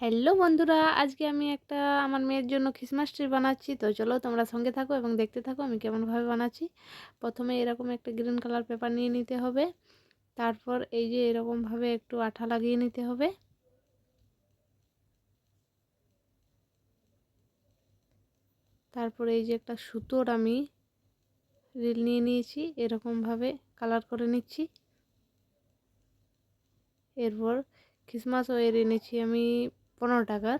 Hello বন্ধুরা, আজকে আমি একটা আমার মেয়ের জন্য খ্রিসমাস ট্রি বানাচ্ছি। তো চলো তোমরা সঙ্গে থাকো এবং দেখতে থাকো আমি কেমনভাবে বানাচ্ছি। প্রথমে এরকম একটা গ্রিন কালার পেপার নিয়ে নিতে হবে। তারপর এই যে এরকমভাবে একটু আঠা লাগিয়ে নিতে হবে। তারপর এই যে একটা সুতোর আমি রিল নিয়ে নিয়েছি, এরকমভাবে কালার করে নিচ্ছি। এরপর খ্রিসমাস ওয়ের এনেছি আমি পনেরো টাকার।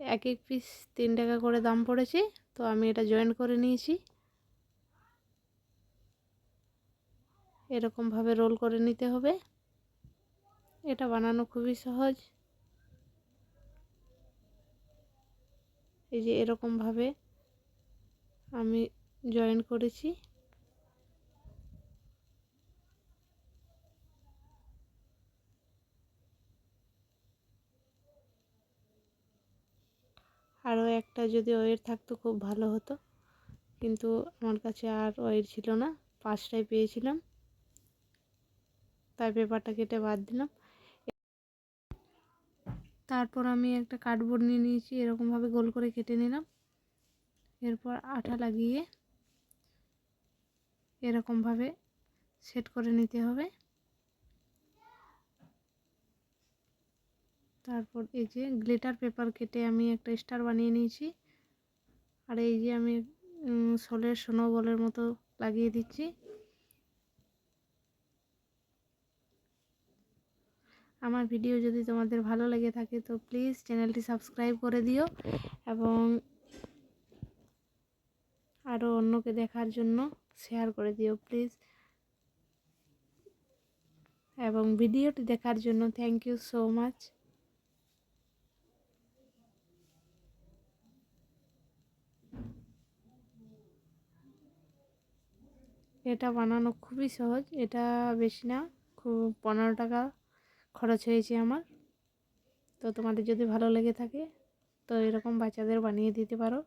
এক এক পিস তিন টাকা করে দাম পড়েছে, তো আমি এটা জয়েন করে নিয়েছি। এরকমভাবে রোল করে নিতে হবে। এটা বানানো খুবই সহজ। এই যে এরকমভাবে আমি জয়েন করেছি। আরও একটা যদি ওয়ের থাকতো খুব ভালো হতো। কিন্তু আমার কাছে আর ওয়ের ছিল না পাঁচটাই পেয়েছিলাম। তাই পেপারটা কেটে বাদ দিলাম। তারপর আমি একটা কার্ডবোর্ড নিয়ে নিয়েছি, এরকমভাবে গোল করে কেটে নিলাম। এরপর আঠা লাগিয়ে এরকমভাবে সেট করে নিতে হবে। তারপর এই যে গ্লিটার পেপার কেটে আমি একটা স্টার বানিয়ে নিয়েছি। আর এই যে আমি সোলের সোনো বলের মতো লাগিয়ে দিচ্ছি। আমার ভিডিও যদি তোমাদের ভালো লেগে থাকে তো প্লিজ চ্যানেলটি সাবস্ক্রাইব করে দিও এবং আরও অন্যকে দেখার জন্য শেয়ার করে দিও প্লিজ। এবং ভিডিওটি দেখার জন্য থ্যাংক ইউ সো মাচ এটা বানানো খুবই সহজ। এটা বেশি না, খুব পনেরো টাকা খরচ হয়েছে আমার। তো তোমাদের যদি ভালো লেগে থাকে, তো এরকম বাচ্চাদের বানিয়ে দিতে পারো।